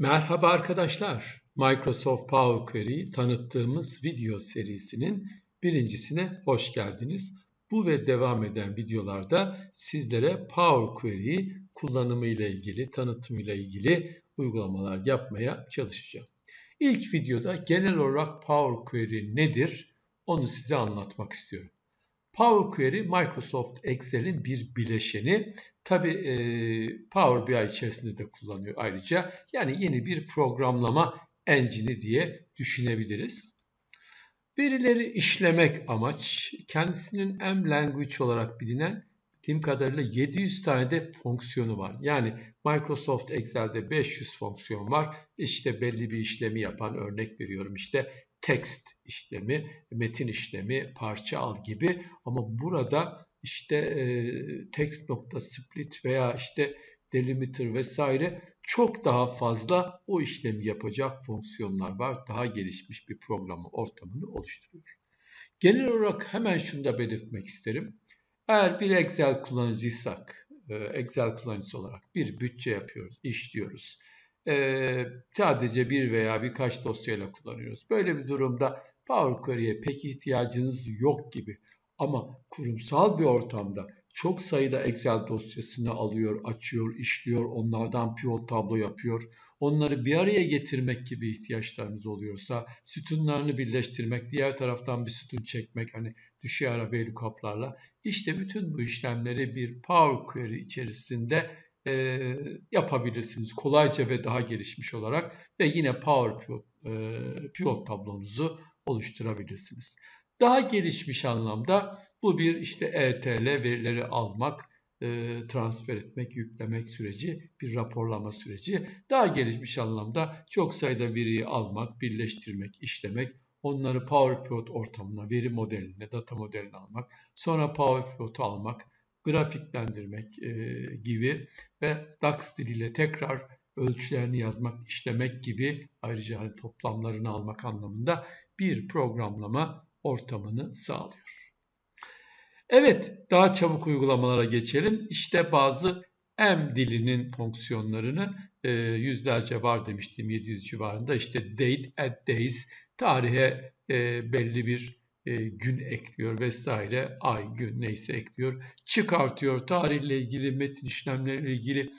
Merhaba arkadaşlar. Microsoft Power Query'yi tanıttığımız video serisinin birincisine hoş geldiniz. Bu ve devam eden videolarda sizlere Power Query kullanımı ile ilgili, tanıtımı ile ilgili uygulamalar yapmaya çalışacağım. İlk videoda genel olarak Power Query nedir onu size anlatmak istiyorum. Power Query Microsoft Excel'in bir bileşeni. Tabi e, Power BI içerisinde de kullanıyor ayrıca. Yani yeni bir programlama engine'i diye düşünebiliriz. Verileri işlemek amaç. Kendisinin M language olarak bilinen bildiğim kadarıyla 700 tane de fonksiyonu var. Yani Microsoft Excel'de 500 fonksiyon var. İşte belli bir işlemi yapan örnek veriyorum. İşte text işlemi, metin işlemi, parça al gibi ama burada işte e, text nokta split veya işte delimiter vesaire çok daha fazla o işlemi yapacak fonksiyonlar var. Daha gelişmiş bir programı ortamını oluşturuyor. Genel olarak hemen şunu da belirtmek isterim. Eğer bir Excel kullanıcıysak, e, Excel kullanıcısı olarak bir bütçe yapıyoruz, işliyoruz e, sadece bir veya birkaç dosyayla kullanıyoruz. Böyle bir durumda Power Query'e pek ihtiyacınız yok gibi. Ama kurumsal bir ortamda çok sayıda Excel dosyasını alıyor, açıyor, işliyor, onlardan pivot tablo yapıyor. Onları bir araya getirmek gibi ihtiyaçlarınız oluyorsa, sütunlarını birleştirmek, diğer taraftan bir sütun çekmek, hani düşey ara VLOOKUP'larla işte bütün bu işlemleri bir Power Query içerisinde e, yapabilirsiniz. Kolayca ve daha gelişmiş olarak ve yine Power Pivot, e, pivot tablonuzu oluşturabilirsiniz. Daha gelişmiş anlamda bu bir işte ETL verileri almak, e, transfer etmek, yüklemek süreci, bir raporlama süreci. Daha gelişmiş anlamda çok sayıda veriyi almak, birleştirmek, işlemek, onları Power Pivot ortamına, veri modeline, data modeline almak, sonra Power Pivot'u almak, grafiklendirmek e, gibi ve DAX diliyle tekrar ölçülerini yazmak, işlemek gibi ayrıca hani toplamlarını almak anlamında bir programlama ortamını sağlıyor. Evet, daha çabuk uygulamalara geçelim. İşte bazı M dilinin fonksiyonlarını e, yüzlerce var demiştim 700 civarında. İşte date, add days, tarihe e, belli bir e, gün ekliyor vesaire, ay, gün neyse ekliyor. Çıkartıyor tarihle ilgili, metin işlemleriyle ilgili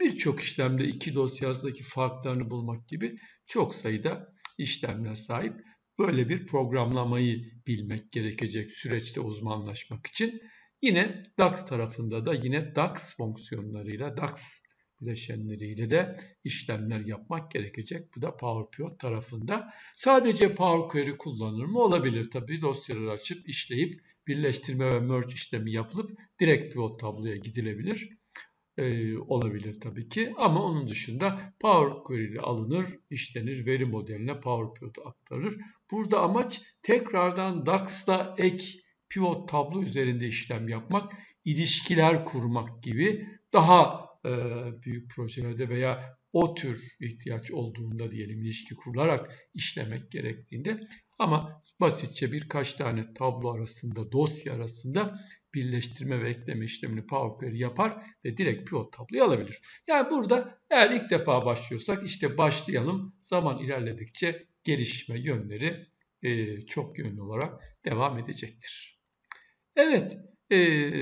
birçok işlemde iki dosyazdaki farklarını bulmak gibi çok sayıda işlemler sahip. Böyle bir programlamayı bilmek gerekecek süreçte uzmanlaşmak için. Yine DAX tarafında da yine DAX fonksiyonlarıyla, DAX bileşenleriyle de işlemler yapmak gerekecek. Bu da PowerPivot tarafında. Sadece Power Query kullanır mı? Olabilir tabii. Dosyaları açıp işleyip birleştirme ve merge işlemi yapılıp direkt pivot tabloya gidilebilir. Ee, olabilir tabii ki. Ama onun dışında Power Query ile alınır, işlenir, veri modeline Power Pivot aktarılır. Burada amaç tekrardan DAX'la ek pivot tablo üzerinde işlem yapmak, ilişkiler kurmak gibi daha büyük projelerde veya o tür ihtiyaç olduğunda diyelim ilişki kurularak işlemek gerektiğinde ama basitçe birkaç tane tablo arasında, dosya arasında birleştirme ve ekleme işlemini Power Query yapar ve direkt pivot tabloyu alabilir. Yani burada eğer ilk defa başlıyorsak işte başlayalım. Zaman ilerledikçe gelişme yönleri e, çok yönlü olarak devam edecektir. Evet, e,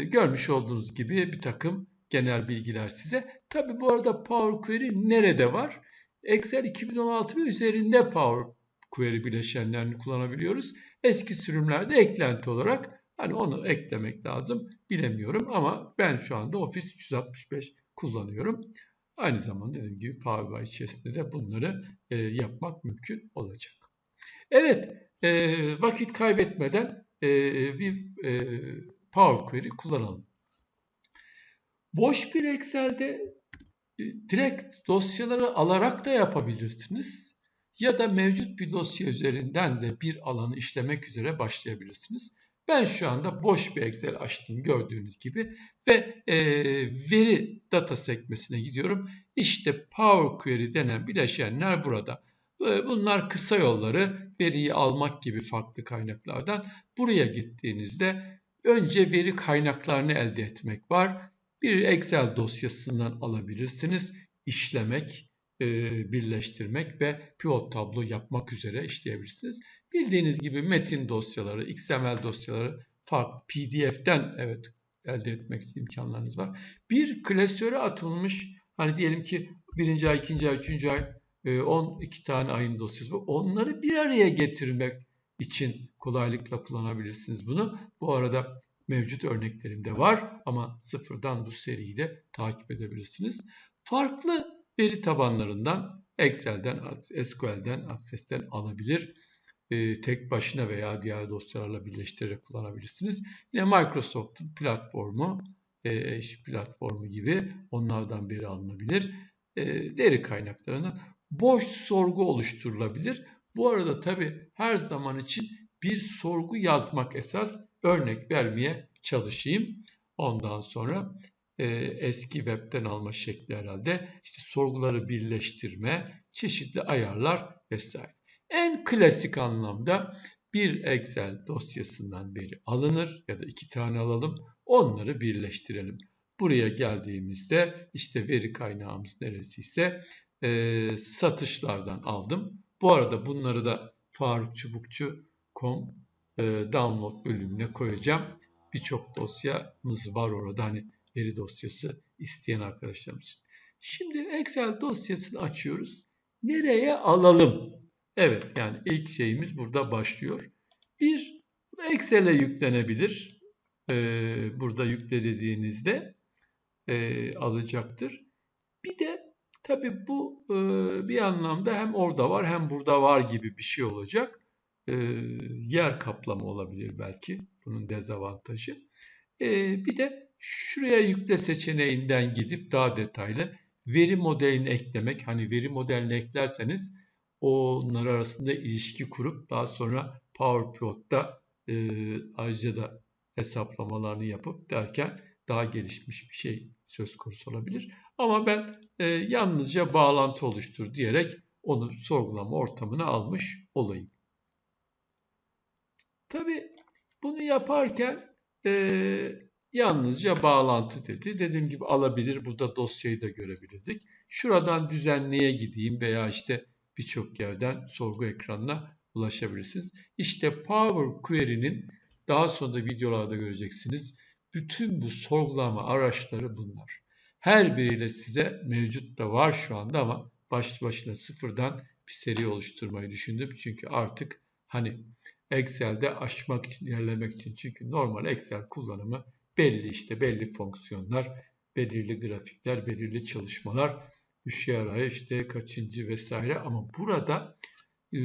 görmüş olduğunuz gibi bir takım genel bilgiler size. Tabi bu arada Power Query nerede var? Excel 2016 ve üzerinde Power Query bileşenlerini kullanabiliyoruz. Eski sürümlerde eklenti olarak hani onu eklemek lazım bilemiyorum ama ben şu anda Office 365 kullanıyorum. Aynı zamanda dediğim gibi Power BI içerisinde de bunları e, yapmak mümkün olacak. Evet, e, vakit kaybetmeden e, bir e, Power Query kullanalım. Boş bir Excel'de e, direkt dosyaları alarak da yapabilirsiniz. Ya da mevcut bir dosya üzerinden de bir alanı işlemek üzere başlayabilirsiniz. Ben şu anda boş bir Excel açtım gördüğünüz gibi ve e, veri data sekmesine gidiyorum. İşte Power Query denen bileşenler burada. E, bunlar kısa yolları veriyi almak gibi farklı kaynaklardan. Buraya gittiğinizde önce veri kaynaklarını elde etmek var bir Excel dosyasından alabilirsiniz. İşlemek, e, birleştirmek ve pivot tablo yapmak üzere işleyebilirsiniz. Bildiğiniz gibi metin dosyaları, XML dosyaları farklı PDF'den evet elde etmek imkanlarınız var. Bir klasöre atılmış hani diyelim ki birinci ay, ikinci ay, üçüncü ay 12 e, tane ayın dosyası var. Onları bir araya getirmek için kolaylıkla kullanabilirsiniz bunu. Bu arada mevcut örneklerimde var ama sıfırdan bu seriyi de takip edebilirsiniz. Farklı veri tabanlarından Excel'den, SQL'den, Access'ten alabilir. E, tek başına veya diğer dosyalarla birleştirerek kullanabilirsiniz. Yine Microsoft'un platformu, e, platformu gibi onlardan biri alınabilir. E, veri kaynaklarının boş sorgu oluşturulabilir. Bu arada tabi her zaman için bir sorgu yazmak esas örnek vermeye çalışayım. Ondan sonra e, eski webten alma şekli herhalde işte sorguları birleştirme, çeşitli ayarlar vesaire. En klasik anlamda bir Excel dosyasından veri alınır ya da iki tane alalım onları birleştirelim. Buraya geldiğimizde işte veri kaynağımız neresiyse e, satışlardan aldım. Bu arada bunları da farukçubukçu.com download bölümüne koyacağım. Birçok dosyamız var orada hani veri dosyası isteyen arkadaşlarımız için. Şimdi Excel dosyasını açıyoruz. Nereye alalım? Evet yani ilk şeyimiz burada başlıyor. Bir Excel'e yüklenebilir. Ee, burada yükle dediğinizde e, alacaktır. Bir de tabi bu e, bir anlamda hem orada var hem burada var gibi bir şey olacak. E, yer kaplama olabilir belki bunun dezavantajı. E, bir de şuraya yükle seçeneğinden gidip daha detaylı veri modelini eklemek. Hani veri modelini eklerseniz onlar arasında ilişki kurup daha sonra PowerPoint'ta e, ayrıca da hesaplamalarını yapıp derken daha gelişmiş bir şey söz konusu olabilir. Ama ben e, yalnızca bağlantı oluştur diyerek onu sorgulama ortamına almış olayım. Tabi bunu yaparken e, yalnızca bağlantı dedi. Dediğim gibi alabilir. Burada dosyayı da görebilirdik. Şuradan düzenleye gideyim veya işte birçok yerden sorgu ekranına ulaşabilirsiniz. İşte Power Query'nin daha sonra videolarda göreceksiniz. Bütün bu sorgulama araçları bunlar. Her biriyle size mevcut da var şu anda ama başlı başına sıfırdan bir seri oluşturmayı düşündüm. Çünkü artık hani Excel'de aşmak için, ilerlemek için. Çünkü normal Excel kullanımı belli işte belli fonksiyonlar, belirli grafikler, belirli çalışmalar, müşahara işte kaçıncı vesaire ama burada e,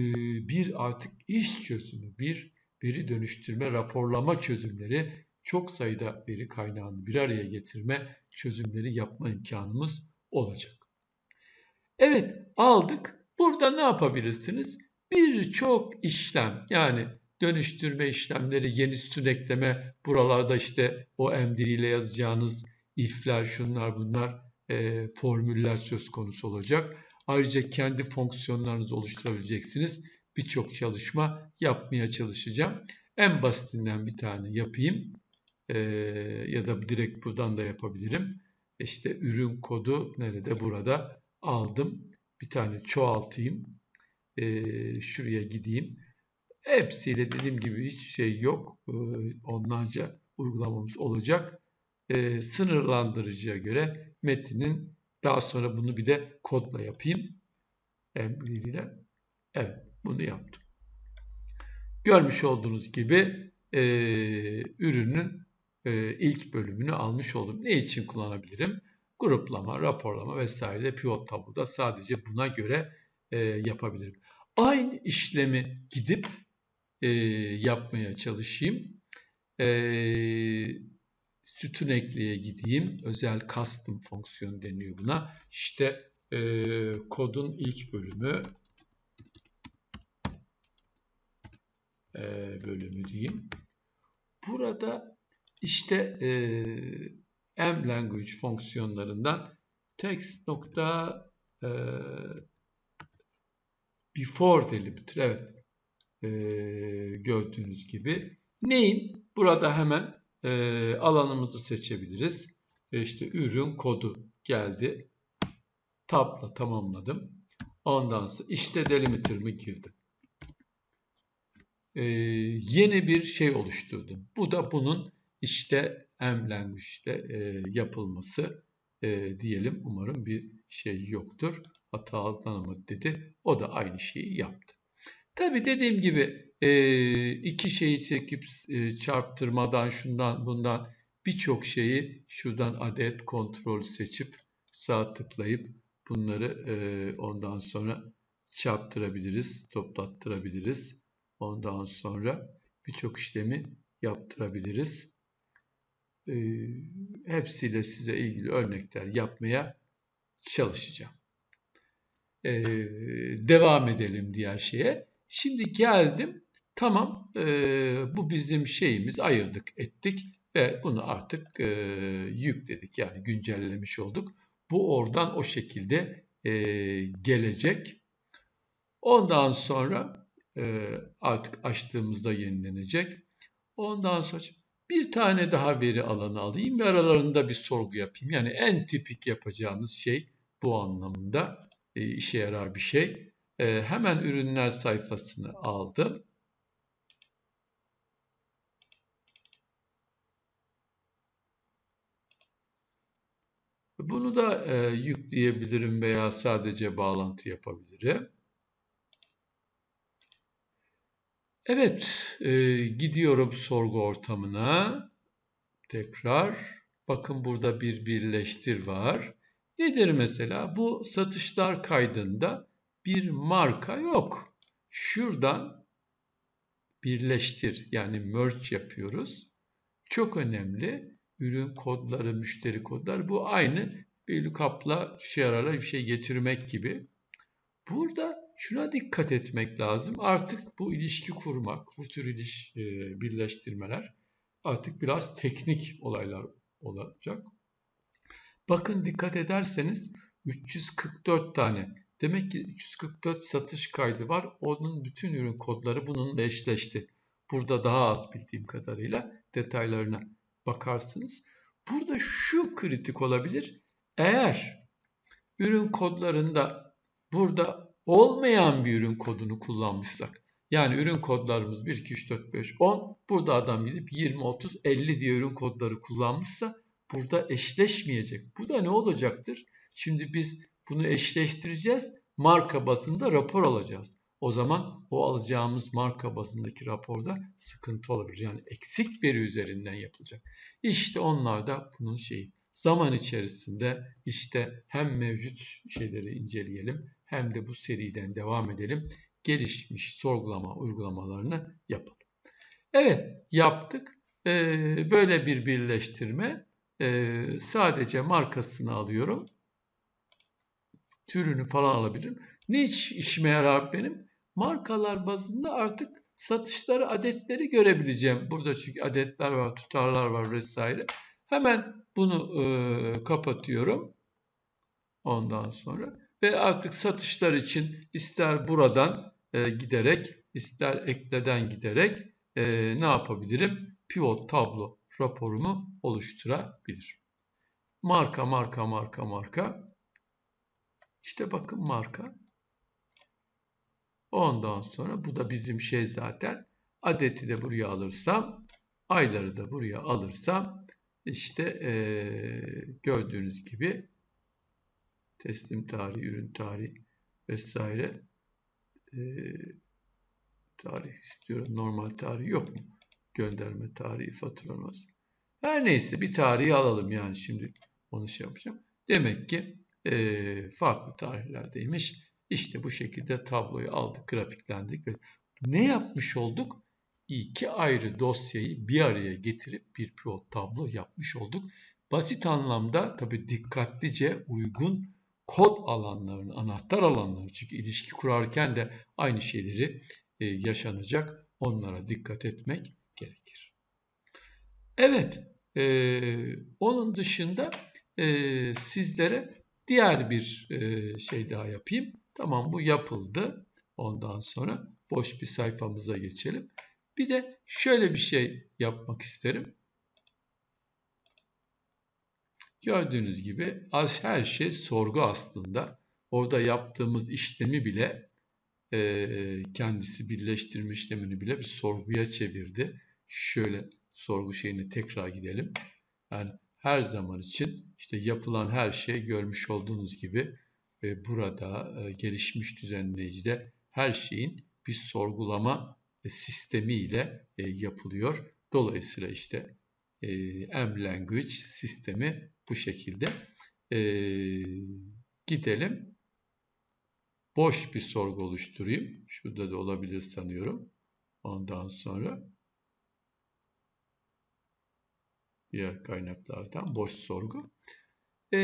bir artık iş çözümü, bir veri dönüştürme, raporlama çözümleri, çok sayıda veri kaynağını bir araya getirme çözümleri yapma imkanımız olacak. Evet aldık. Burada ne yapabilirsiniz? Birçok işlem yani dönüştürme işlemleri, yeni sütun ekleme, buralarda işte o emdir ile yazacağınız ifler, şunlar bunlar e, formüller söz konusu olacak. Ayrıca kendi fonksiyonlarınızı oluşturabileceksiniz. Birçok çalışma yapmaya çalışacağım. En basitinden bir tane yapayım. E, ya da direkt buradan da yapabilirim. İşte ürün kodu nerede? Burada aldım. Bir tane çoğaltayım. E, şuraya gideyim. Hepsiyle dediğim gibi hiçbir şey yok. E, onlarca uygulamamız olacak. E, sınırlandırıcıya göre metinin daha sonra bunu bir de kodla yapayım. Emriyle. Evet bunu yaptım. Görmüş olduğunuz gibi e, ürünün e, ilk bölümünü almış oldum. Ne için kullanabilirim? Gruplama, raporlama vesaire pivot tabloda sadece buna göre e, yapabilirim. Aynı işlemi gidip e, yapmaya çalışayım. E, sütun ekleye gideyim. Özel custom fonksiyon deniyor buna. İşte e, kodun ilk bölümü e, bölümü diyeyim. Burada işte e, m language fonksiyonlarından text nokta e, before delimiter evet e, gördüğünüz gibi neyin burada hemen e, alanımızı seçebiliriz. E işte ürün kodu geldi. tabla tamamladım. Ondan sonra işte delimiter'ımı girdim. Ee, yeni bir şey oluşturdum. Bu da bunun işte emlenmişte e, yapılması e, diyelim. Umarım bir şey yoktur. Hata aldanamadı dedi. O da aynı şeyi yaptı. Tabi dediğim gibi e, iki şeyi çekip e, çarptırmadan şundan bundan birçok şeyi şuradan adet kontrol seçip sağ tıklayıp bunları e, ondan sonra çarptırabiliriz, toplattırabiliriz. Ondan sonra birçok işlemi yaptırabiliriz. E, hepsiyle size ilgili örnekler yapmaya çalışacağım. E, devam edelim diğer şeye. Şimdi geldim. Tamam e, bu bizim şeyimiz ayırdık ettik ve bunu artık e, yükledik yani güncellemiş olduk. Bu oradan o şekilde e, gelecek. Ondan sonra e, artık açtığımızda yenilenecek. Ondan sonra bir tane daha veri alanı alayım ve aralarında bir sorgu yapayım. Yani en tipik yapacağımız şey bu anlamında e, işe yarar bir şey. E, hemen ürünler sayfasını aldım. Bunu da e, yükleyebilirim veya sadece bağlantı yapabilirim. Evet, e, gidiyorum sorgu ortamına. Tekrar. Bakın burada bir birleştir var. Nedir mesela? Bu satışlar kaydında bir marka yok. Şuradan birleştir yani merge yapıyoruz. Çok önemli ürün kodları, müşteri kodları bu aynı bir lookup'la şey arara bir şey getirmek gibi. Burada şuna dikkat etmek lazım. Artık bu ilişki kurmak, bu tür iliş, e, birleştirmeler artık biraz teknik olaylar olacak. Bakın dikkat ederseniz 344 tane. Demek ki 344 satış kaydı var. Onun bütün ürün kodları bununla eşleşti. Burada daha az bildiğim kadarıyla detaylarına bakarsınız. Burada şu kritik olabilir. Eğer ürün kodlarında burada olmayan bir ürün kodunu kullanmışsak yani ürün kodlarımız 1, 2, 3, 4, 5, 10 burada adam gidip 20, 30, 50 diye ürün kodları kullanmışsa burada eşleşmeyecek. Bu da ne olacaktır? Şimdi biz bunu eşleştireceğiz. Marka bazında rapor alacağız. O zaman o alacağımız marka bazındaki raporda sıkıntı olabilir. Yani eksik veri üzerinden yapılacak. İşte onlar da bunun şeyi. Zaman içerisinde işte hem mevcut şeyleri inceleyelim hem de bu seriden devam edelim. Gelişmiş sorgulama uygulamalarını yapalım. Evet yaptık. Ee, böyle bir birleştirme. Ee, sadece markasını alıyorum. Türünü falan alabilirim. Ne iş, işime yarar benim? markalar bazında artık satışları adetleri görebileceğim. Burada çünkü adetler var, tutarlar var vesaire. Hemen bunu e, kapatıyorum. Ondan sonra ve artık satışlar için ister buradan e, giderek ister ekleden giderek e, ne yapabilirim? Pivot tablo raporumu oluşturabilir. Marka, marka, marka, marka. İşte bakın marka. Ondan sonra bu da bizim şey zaten. Adeti de buraya alırsam, ayları da buraya alırsam işte ee, gördüğünüz gibi teslim tarihi, ürün tarihi vesaire e, tarih istiyorum. Normal tarih yok mu? Gönderme tarihi, faturanız. Her neyse bir tarihi alalım yani şimdi onu şey yapacağım. Demek ki e, farklı tarihlerdeymiş. İşte bu şekilde tabloyu aldık, grafiklendik ve ne yapmış olduk? İki ayrı dosyayı bir araya getirip bir pivot tablo yapmış olduk. Basit anlamda tabii dikkatlice uygun kod alanlarını, anahtar alanlarını çünkü ilişki kurarken de aynı şeyleri e, yaşanacak. Onlara dikkat etmek gerekir. Evet, e, onun dışında e, sizlere diğer bir e, şey daha yapayım. Tamam bu yapıldı. Ondan sonra boş bir sayfamıza geçelim. Bir de şöyle bir şey yapmak isterim. Gördüğünüz gibi az her şey sorgu aslında. Orada yaptığımız işlemi bile e, kendisi birleştirme işlemini bile bir sorguya çevirdi. Şöyle sorgu şeyine tekrar gidelim. Yani her zaman için işte yapılan her şey görmüş olduğunuz gibi e, burada e, gelişmiş düzenleyicide her şeyin bir sorgulama e, sistemiyle e, yapılıyor. Dolayısıyla işte e, M-Language sistemi bu şekilde. E, gidelim. Boş bir sorgu oluşturayım. Şurada da olabilir sanıyorum. Ondan sonra diğer kaynaklardan boş sorgu. E,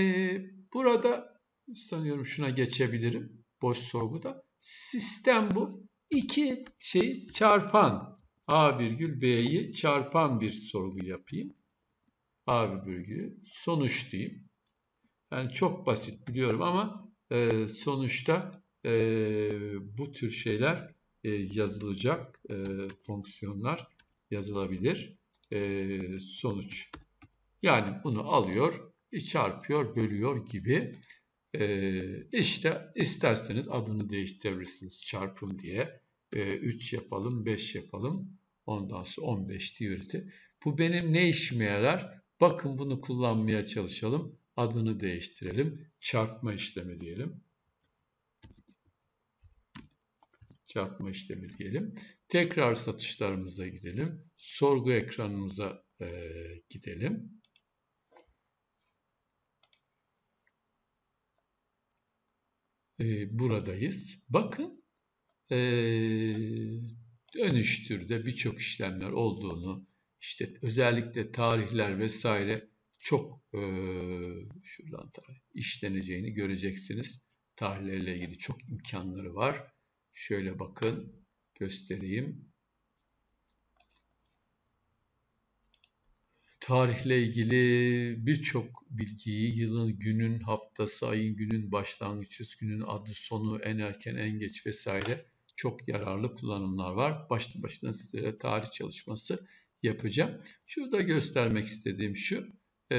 burada sanıyorum şuna geçebilirim. Boş sorguda. Sistem bu. İki şey çarpan A virgül B'yi çarpan bir sorgu yapayım. A virgül sonuç diyeyim. Yani çok basit biliyorum ama e, sonuçta e, bu tür şeyler e, yazılacak e, fonksiyonlar yazılabilir. E, sonuç. Yani bunu alıyor, çarpıyor, bölüyor gibi. E, işte isterseniz adını değiştirebilirsiniz çarpım diye. E, 3 yapalım, 5 yapalım. Ondan sonra 15 diye üretir. Bu benim ne işime yarar? Bakın bunu kullanmaya çalışalım. Adını değiştirelim. Çarpma işlemi diyelim. Çarpma işlemi diyelim. Tekrar satışlarımıza gidelim. Sorgu ekranımıza e, gidelim. E, buradayız. Bakın e, dönüştürde birçok işlemler olduğunu, işte özellikle tarihler vesaire çok e, şuradan tarih işleneceğini göreceksiniz. Tarihlerle ilgili çok imkanları var. Şöyle bakın göstereyim. Tarihle ilgili birçok bilgiyi yılın, günün, haftası, ayın, günün, başlangıç, günün adı, sonu, en erken, en geç vesaire çok yararlı kullanımlar var. Başlı başına sizlere tarih çalışması yapacağım. Şurada göstermek istediğim şu. E,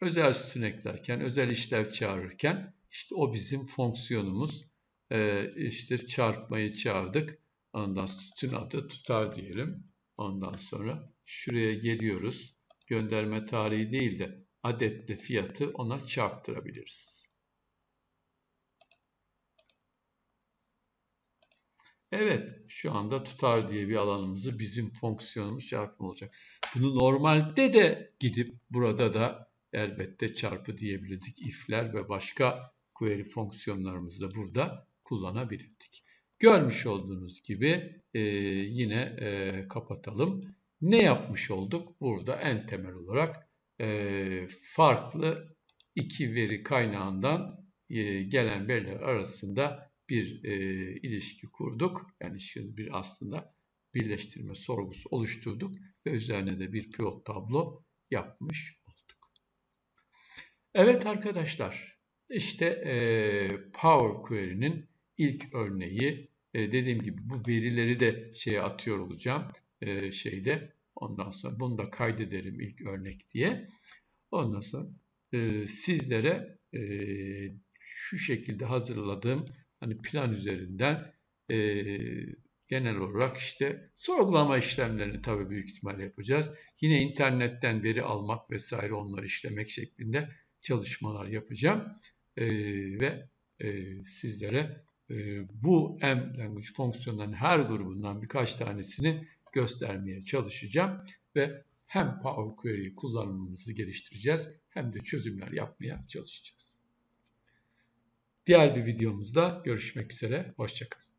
özel sütun eklerken, özel işlev çağırırken işte o bizim fonksiyonumuz. E, işte çarpmayı çağırdık. Ondan sütun adı tutar diyelim. Ondan sonra şuraya geliyoruz. Gönderme tarihi değil de adetle fiyatı ona çarptırabiliriz. Evet, şu anda tutar diye bir alanımızı bizim fonksiyonumuz çarpım olacak. Bunu normalde de gidip burada da elbette çarpı diyebilirdik. If'ler ve başka query fonksiyonlarımızı da burada kullanabilirdik. Görmüş olduğunuz gibi e, yine e, kapatalım. Ne yapmış olduk? Burada en temel olarak e, farklı iki veri kaynağından e, gelen veriler arasında bir e, ilişki kurduk. Yani şimdi bir aslında birleştirme sorgusu oluşturduk ve üzerine de bir pivot tablo yapmış olduk. Evet arkadaşlar işte e, Power Query'nin ilk örneği e, dediğim gibi bu verileri de şeye atıyor olacağım e, şeyde. Ondan sonra bunu da kaydederim ilk örnek diye. Ondan sonra e, sizlere e, şu şekilde hazırladığım hani plan üzerinden e, genel olarak işte sorgulama işlemlerini tabii büyük ihtimalle yapacağız. Yine internetten veri almak vesaire onları işlemek şeklinde çalışmalar yapacağım. E, ve e, sizlere e, bu M language fonksiyonlarının her grubundan birkaç tanesini göstermeye çalışacağım ve hem Power Query kullanımımızı geliştireceğiz hem de çözümler yapmaya çalışacağız. Diğer bir videomuzda görüşmek üzere. Hoşçakalın.